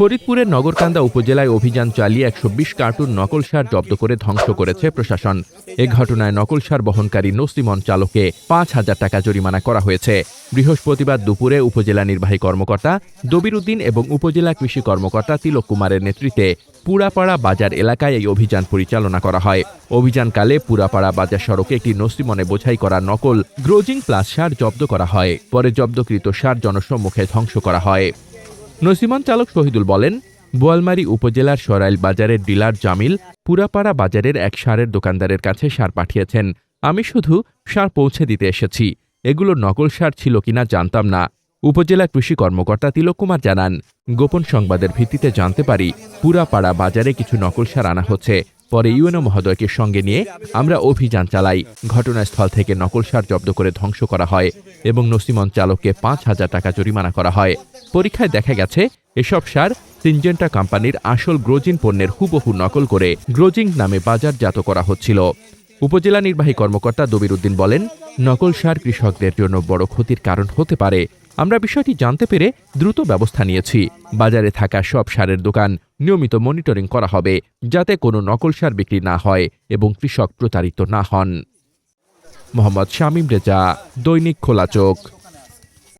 ফরিদপুরের নগরকান্দা উপজেলায় অভিযান চালিয়ে একশো বিশ কার্টুন নকল সার জব্দ করে ধ্বংস করেছে প্রশাসন। এ ঘটনায় নকল সার বহনকারী নসিমন চালককে পাঁচ হাজার টাকা জরিমানা করা হয়েছে। বৃহস্পতিবার দুপুরে উপজেলা নির্বাহী কর্মকর্তা দবির উদ্দিন এবং উপজেলা কৃষি কর্মকর্তা তিলক কুমারের নেতৃত্বে পুরাপাড়া বাজার এলাকায় এই অভিযান পরিচালনা করা হয়। অভিযানকালে পুরাপাড়া বাজার সড়কে একটি নসিমনে বোঝাই করা নকল গ্রোজিং প্লাস সার জব্দ করা হয়। পরে জব্দকৃত সার জনসম্মুখে ধ্বংস করা হয়। নসিমন চালক শহীদুল বলেন, বোয়ালমারি উপজেলার সরাইল বাজারের ডিলার জামিল পুরাপাড়া বাজারের এক সারের দোকানদারের কাছে সার পাঠিয়েছেন। আমি শুধু সার পৌঁছে দিতে এসেছি। এগুলো নকল সার ছিল কিনা জানতাম না। উপজেলা কৃষি কর্মকর্তা তিলক কুমার জানান, গোপন সংবাদের ভিত্তিতে জানতে পারি, পুরাপাড়া বাজারে কিছু নকল সার আনা হচ্ছে। পরে ইউএনও মহোদয়কে সঙ্গে নিয়ে আমরা অভিযান চালাই। ঘটনাস্থল থেকে নকল সার জব্দ করে ধ্বংস করা হয় এবং নসিমন চালককে পাঁচ হাজার টাকা জরিমানা করা হয়। পরীক্ষায় দেখা গেছে, এসব সার সিনজেন্টা কোম্পানির আসল গ্রোজিন পণ্যের হুবহু নকল করে গ্রোজিং নামে বাজারজাত করা হচ্ছিল। উপজেলা নির্বাহী কর্মকর্তা দবির উদ্দিন বলেন, নকল সার কৃষকদের জন্য বড় ক্ষতির কারণ হতে পারে আমরা বিষয়টি জানতে পেরে দ্রুত ব্যবস্থা নিয়েছি। বাজারে থাকা সব সারের দোকান নিয়মিত মনিটরিং করা হবে, যাতে কোনো নকল সার বিক্রি না হয় এবং কৃষক প্রতারিত না হন। মোহাম্মদ শামীম রেজা, দৈনিক খোলা চোখ।